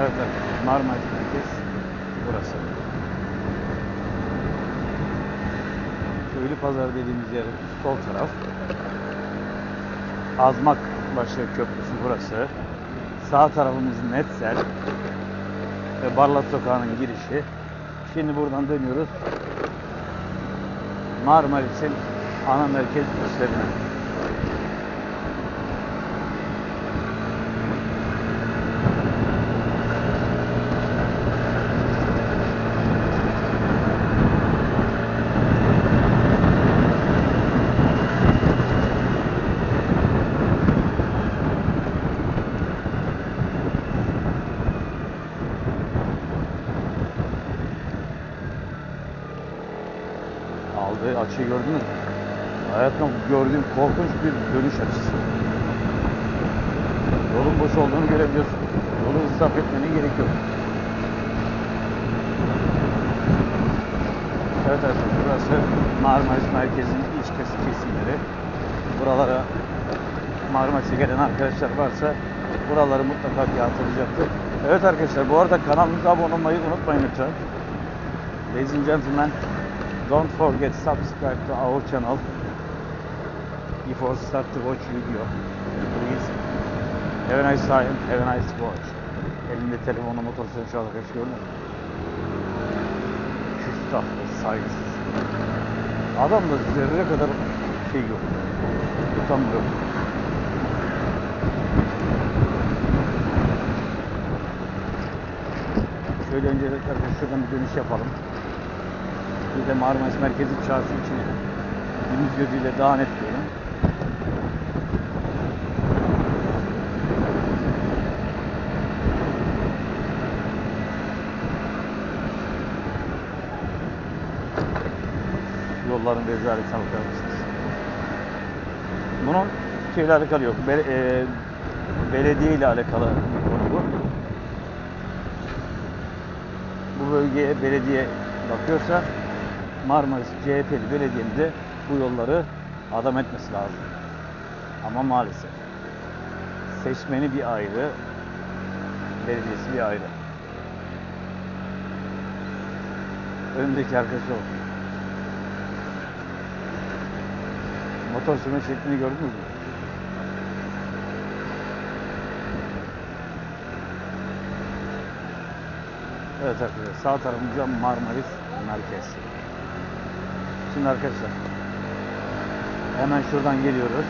Evet evet. Marmaris Merkez burası. Köylü Pazar dediğimiz yer sol taraf. Azmak başı köprüsü burası. Sağ tarafımız Netsel ve Barlat Sokağı'nın girişi. Şimdi buradan dönüyoruz. Marmaris'in ana merkez üslerine. Aldığı açıyı gördünüz mü? Hayatımda gördüğüm korkunç bir dönüş açısı. Yolun boş olduğunu görebiliyorsun. Yolu israf etmene gerek. Evet arkadaşlar burası Marmaris Merkezi'nin iç kesim kesimleri. Buralara Marmaris'e gelen arkadaşlar varsa buraları mutlaka bir hatırlayacaktır. Evet arkadaşlar bu arada kanalımıza abone olmayı unutmayın lütfen. Ladies and gentlemen, don't forget subscribe to our channel before start to watch video. Please. Have a nice time, have a nice watch. Elinde telefonla sürüyor şu arkadaş gördün mü? Küstah saygısız. Adamda zerre kadar şey yok. Utanmıyor. Şöyle öncelikle şuradan bir dönüş yapalım. Bir de Marmaris Merkezi Çarşı için gündüz gözüyle daha net görün. Yolların rezaletine bakar mısınız? Bunun şeyle alakalı yok. Be- e, belediye ile alakalı bir konu bu. Bu bölgeye belediye bakıyorsa Marmaris CHP'li belediyenin de bu yolları adam etmesi lazım. Ama maalesef seçmeni bir ayrı, belediyesi bir ayrı. Önündeki arkadaşı olsun. Motor sürme şeklini gördünüz mü? Evet arkadaşlar sağ tarafımızda Marmaris Merkez. Şimdi arkadaşlar hemen şuradan geliyoruz.